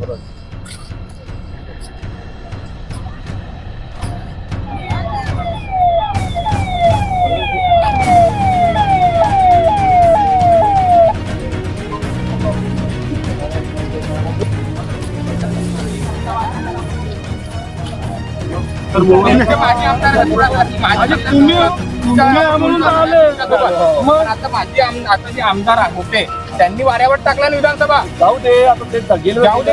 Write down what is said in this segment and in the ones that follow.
तुम्ही तुम्ही म्हणून आले. पण आता माझी आम- आता जे आमदार होते त्यांनी वाऱ्यावर टाकला विधानसभा. जाऊ दे आता ते गेले जाऊ दे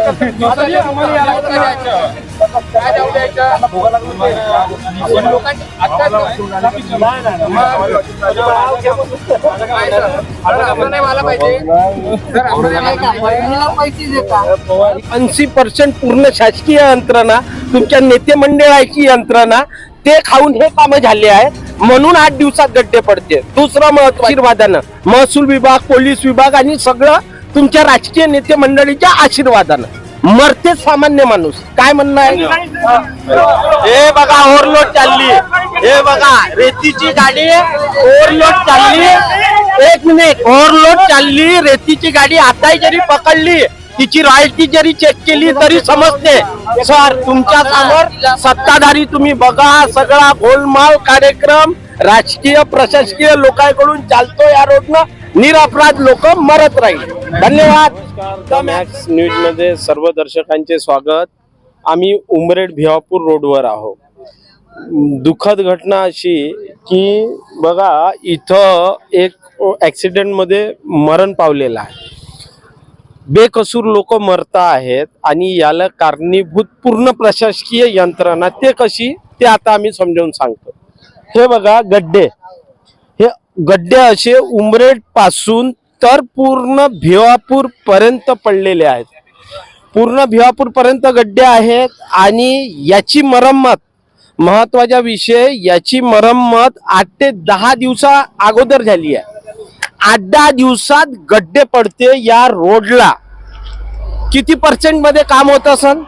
ऐंशी पर्सेंट पूर्ण शासकीय यंत्रणा तुमच्या नेते मंडळाची यंत्रणा ते खाऊन हे कामं झाले आहे. म्हणून आठ दिवसात गड्डे पडते. दुसरं महत्वाशीर्वादानं महसूल विभाग पोलीस विभाग आणि सगळं तुमच्या राजकीय नेते मंडळीच्या आशीर्वादानं. मरते सामान्य माणूस. काय म्हणणं आहे? हे बघा ओव्हरलोड चालली. हे बघा रेतीची गाडी ओव्हरलोड चालली. एक मिनिट ओव्हरलोड चालली रेतीची गाडी आताही जरी पकडली तिची रॉयल्टी जरी चेक केली तरी समजते. सर तुमच्यासमोर सत्ताधारी तुम्ही बघा सगळा गोलमाल कार्यक्रम राजकीय प्रशासकीय लोकांकडून चालतो या रोडनं निरपराध लोक मरत राहील. धन्यवाद. मॅक्स न्यूजमध्ये सर्व दर्शकांचे स्वागत. आम्ही उमरेड भिवापूर रोडवर आहोत. दुःखद घटना अशी की बघा इथं एक ॲक्सिडेंटमध्ये मरण पावलेलं आहे. बेकसूर लोक मरता आहेत आणि याला कारणीभूत पूर्ण प्रशासकीय यंत्रणा ते कशी ते आता आम्ही समजावून सांगतो. हे बघा गड्डे. हे गड्डे असे उमरेडपासून तर पूर्ण भिवापूर पर्यंत पडलेले आहेत. पूर्ण भिवापूर पर्यंत गड्डे आहेत आणि याची मरम्मत महत्त्वाचा विषय याची मरम्मत आठ ते दहा दिवसा अगोदर झाली आहे. आठ दहा दिवसात गड्डे पडते या रोडला. किती पर्सेंटमध्ये काम होत असन?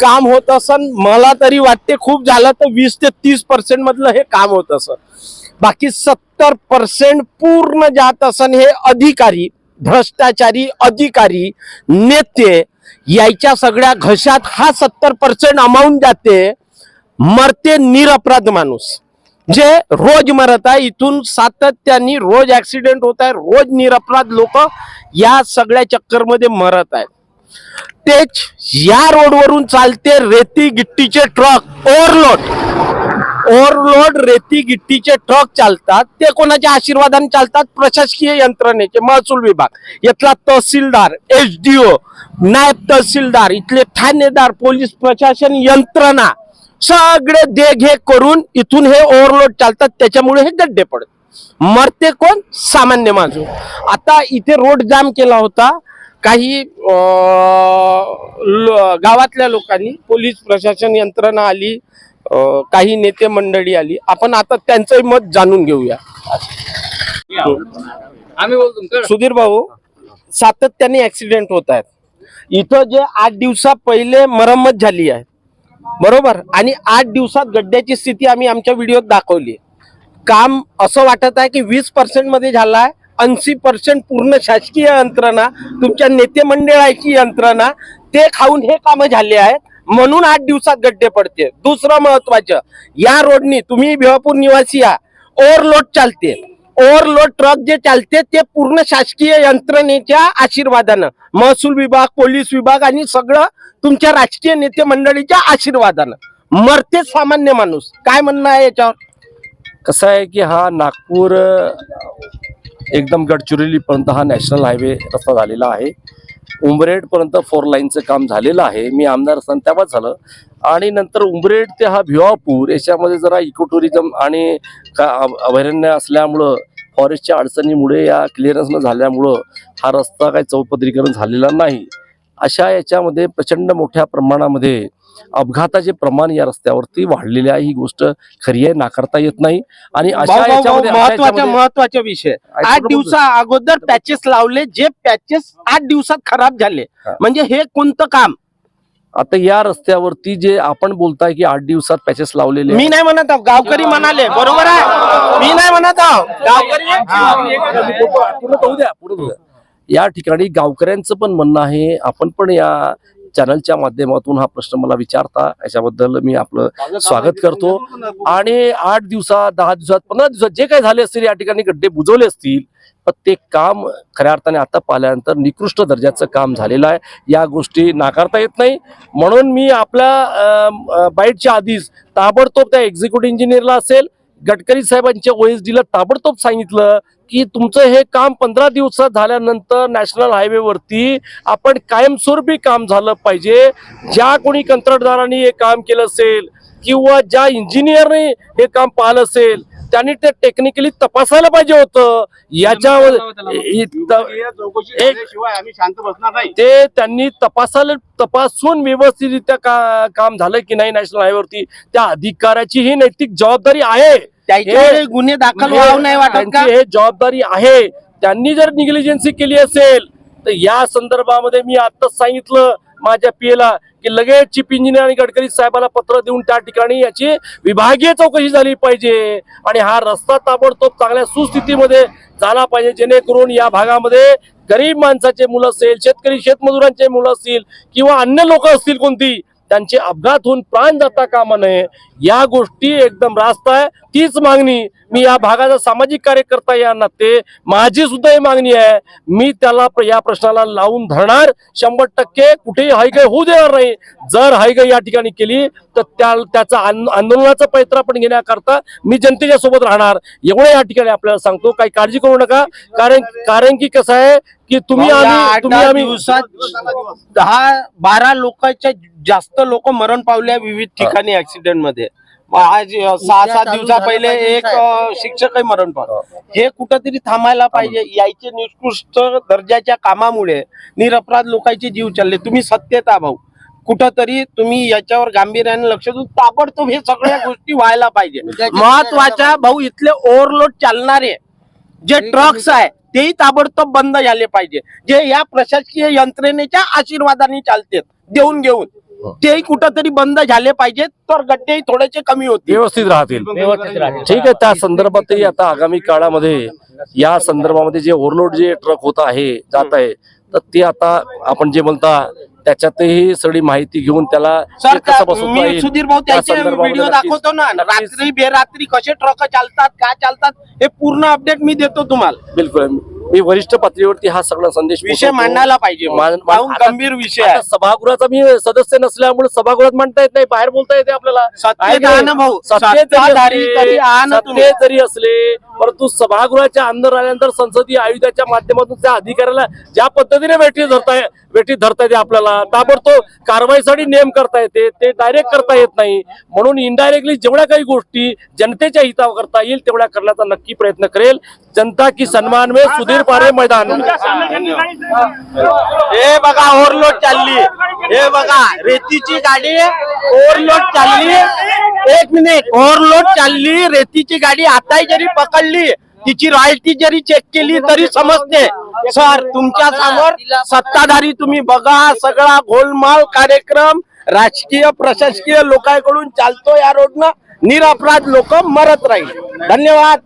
काम होत असन मला तरी वाटते खूप झालं तर वीस ते तीस पर्सेंट मधलं हे काम होत असन. बाकी सत्तर पर्सेंट पूर्ण जात असन हे अधिकारी भ्रष्टाचारी अधिकारी नेते यायच्या सगळ्या घशात हा सत्तर पर्सेंट अमाऊंट जाते. मरते निरपराध माणूस. जे रोज मरत आहे इथून सातत्याने रोज ऍक्सिडेंट होत आहे रोज निरपराध लोक या सगळ्या चक्करमध्ये मरत आहेत. तेच या रोडवरून चालते रेती गिट्टीचे ट्रक ओव्हरलोड ओव्हरलोड रेती गिट्टीचे ट्रक चालतात ते कोणाच्या आशीर्वादाने चालतात? प्रशासकीय यंत्रणेचे महसूल विभाग. यातला तहसीलदार एच डी ओ नायब तहसीलदार इथले ठाणेदार पोलीस प्रशासन यंत्रणा सगळे देघे करून इथून हे ओव्हरलोड चालतात त्याच्यामुळे हे गड्डे पडत मरते कोण? सामान्य माणूस. आता इथे रोड जाम केला होता. काही गावातल्या लोकांनी पोलीस प्रशासन यंत्रणा आली काही नेते मंडळी आली. आपण आता त्यांचंही मत जाणून घेऊया. आम्ही बोलतो सुधीर भाऊ सातत्याने ऍक्सिडेंट होत आहेत. इथं जे आठ दिवसा पहिले मरम्मत झाली आहे. बरोबर? आणि आठ दिवसात गड्ड्याची स्थिती आम्ही आमच्या व्हिडिओत दाखवली काम असं वाटत आहे की वीस पर्सेंटमध्ये झालं आहे ऐंशी पर्सेंट पूर्ण शासकीय यंत्रणा तुमच्या नेते मंडळाची यंत्रणा ते खाऊन हे कामं झाले आहेत. म्हणून आठ दिवसात गड्डे पडते. दुसरं महत्वाचं या रोडनी तुम्ही भिवापूर निवासी या ओव्हरलोड चालते. ओव्हरलोड ट्रक जे चालते ते पूर्ण शासकीय यंत्रणेच्या आशीर्वादानं महसूल विभाग पोलीस विभाग आणि सगळं तुमच्या राजकीय नेते मंडळीच्या आशीर्वादानं. मरते सामान्य माणूस. काय म्हणणं आहे याच्यावर? कसं आहे की हा नागपूर एकदम गडचिरोलीपर्यंत हा नॅशनल हायवे रस्ता झालेला आहे. उंबरेडपर्यंत फोर लाईनचं काम झालेलं आहे. मी आमदार असताना तेव्हाच झालं. आणि नंतर उंबरेड ते हा भिवापूर याच्यामध्ये जरा इको टुरिझम आणि का अभ- अभयारण्य असल्यामुळं फॉरेस्टच्या अडचणीमुळे या क्लिअरन्स न झाल्यामुळं हा रस्ता काही चौपदरीकरण झालेला नाही. अशा याच्यामध्ये प्रचंड मोठ्या प्रमाणामध्ये अपघाताचे प्रमाण या रस्त्यावरती वाढलेले आहे. ही गोष्ट खरी आहे नाकारता येत नाही. आणि अशा भाऊ, भाऊ, भाऊ, याच्यामध्ये अशा महत्त्वाचा याच्यामध्ये- महत्त्वाचा विषय. आठ दिवसा अगोदर पॅचेस लावले जे पॅचेस आठ दिवसात खराब झाले. म्हणजे हे कोणतं काम? आता या रस्त्यावरती जे आपण बोलताय की आठ दिवसात पॅचेस लावलेले मी नाही म्हणत आहो. गावकरी म्हणाले. बरोबर आहे? मी नाही म्हणत आहो. गावकरी. या ठिकाणी गावकऱ्यांचं पण म्हणणं आहे. आपण पण या चॅनलच्या माध्यमातून हा प्रश्न मला विचारता याच्याबद्दल मी आपलं स्वागत करतो. आणि आठ दिवसात दहा दिवसात पंधरा दिवसात जे काही झाले असतील या ठिकाणी गड्डे बुजवले असतील पण ते काम खऱ्या अर्थाने आता पाहिल्यानंतर निकृष्ट दर्जाचं काम झालेलं आहे. या गोष्टी नाकारता येत नाही. म्हणून मी आपल्या बाईटच्या आधीच ताबडतोब त्या एक्झिक्युटिव्ह इंजिनियरला असेल गडकरी साहेबांच्या ओएसडीला ताबडतोब सांगितलं की तुमचं हे काम पंधरा दिवसात झाल्यानंतर नॅशनल हायवेवरती आपण कायमस्वरूपी काम झालं पाहिजे. ज्या कोणी कंत्राटदारांनी हे काम केलं असेल किंवा ज्या इंजिनियरने हे काम पाहिलं असेल त्यांनी ते टेक्निकली तपासायला पाहिजे होतं. याच्यावर ते त्यांनी तपासायला तपासून व्यवस्थितरित्या का काम झालं की नाही नॅशनल हायवेवरती त्या अधिकाऱ्याची ही नैतिक जबाबदारी आहे. हे- गुन्हे दाखल व्हावं नाही वाटत का? त्यांची हे जबाबदारी आहे. त्यांनी जर निग्लिजन्सी केली असेल तर या संदर्भामध्ये मी आताच सांगितलं माझ्या पीएला की लगेच चीफ इंजिनियर आणि गडकरी साहेबाला पत्र देऊन त्या ठिकाणी याची विभागीय चौकशी झाली पाहिजे आणि हा रस्ता ताबडतोब चांगल्या सुस्थितीमध्ये झाला पाहिजे जेणेकरून या भागामध्ये गरीब माणसाचे मुलं असेल शेतकरी शेतमजुरांचे मुलं असतील किंवा अन्य लोक असतील कोणती त्यांचे अपघात होऊन प्राण जाता कामा नये. या गोष्टी एकदम रास्त आहे. तीच मागणी मी या भागाचा सामाजिक कार्यकर्ता या नाते माझी सुद्धा ही मागणी आहे. मी त्याला या प्रश्नाला लावून धरणार. शंभर टक्के कुठेही हायगय होऊ देणार नाही. जर हायगाई या ठिकाणी केली तर त्या त्याचा आंदोलनाचा पैत्र आपण घेण्याकरता मी जनतेच्या सोबत राहणार. एवढं या ठिकाणी आपल्याला सांगतो. काही काळजी करू नका. कारण कारण की कसं आहे की तुम्ही या आम्ही आठ तुम्ही दहा आम्ही दिवसात दहा बारा लोकांच्या जास्त लोक मरण पावल्या विविध ठिकाणी ऍक्सिडेंटमध्ये. मग आज सहा सात दिवसा पहिले एक अं, शिक्षकही मरण पावला हे. कुठंतरी थांबायला पाहिजे. यायचे निकृष्ट दर्जाच्या कामामुळे निरपराध लोकांचे जीव चालले. तुम्ही सत्तेत आ भाऊ. कुठंतरी तुम्ही याच्यावर गांभीर्याने लक्ष देऊन ताबडतोब हे सगळ्या गोष्टी व्हायला पाहिजे. महत्त्वाच्या भाऊ इथले ओव्हरलोड चालणारे जे ट्रक्स आहे तेही ताबडतोब बंद झाले पाहिजे. जे या प्रशासकीय यंत्रणेच्या आशीर्वादाने चालतात देऊन घेऊन. तेही कुठंतरी बंद झाले पाहिजेत तर गड्डेही थोडेसे कमी होतील. व्यवस्थित राहतील. ठीक आहे त्या संदर्भातही आता आगामी काळामध्ये या संदर्भामध्ये जे ओव्हरलोड जे ट्रक होत आहे जात आहे तर ते आता आपण जे म्हणता त्याच्यातही सगळी माहिती घेऊन त्याला कसं बसवता येईल? सुधीर भाऊ त्या त्याचे व्हिडिओ दाखवतो ना. रात्री बेरात्री कसे ट्रक चालतात काय चालतात हे पूर्ण अपडेट मी देतो तुम्हाला. बिलकुल. मी वरिष्ठ पातळीवरती हा सगळा संदेश विषय. मांडायला पाहिजे गंभीर विषय सभागृहाचा मी सदस्य नसल्यामुळे सभागृहात म्हणता येत नाही बाहेर बोलता येते आपल्याला. की जरी असले, परंतु सभागृहाच्या अंदर आल्यानंतर संसदीय आयुधाच्या माध्यमातून त्या अधिकाऱ्याला ज्या पद्धतीने वेठी धरता वेठी धरता येते आपल्याला. ताबडतोब कारवाईसाठी नेम करता येते ते डायरेक्ट करता येत नाही. म्हणून इनडायरेक्टली जेवढ्या काही गोष्टी जनतेच्या हितावर करता येईल तेवढ्या करण्याचा नक्की प्रयत्न करेल. जनता की सन्मान में सुधीर पारे मैदान. हे बघा ओव्हरलोड चालली. हे बघा रेतीची गाडी ओव्हरलोड चालली. एक मिनिट ओव्हरलोड चालली. रेतीची गाडी आता जरी पकडली तिची रॉयल्टी जरी चेक केली तरी समजते. सर तुमच्यासमोर सत्ताधारी तुम्ही बघा सगळा गोलमाल कार्यक्रम राजकीय प्रशासकीय लोकांकडून चालतो या रोडनं. निरपराध लोक मरत राहील. धन्यवाद.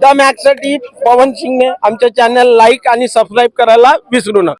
द मॅक्ससाठी पवन सिंगने आमच्या चॅनल लाईक आणि सबस्क्राईब करायला विसरू नका.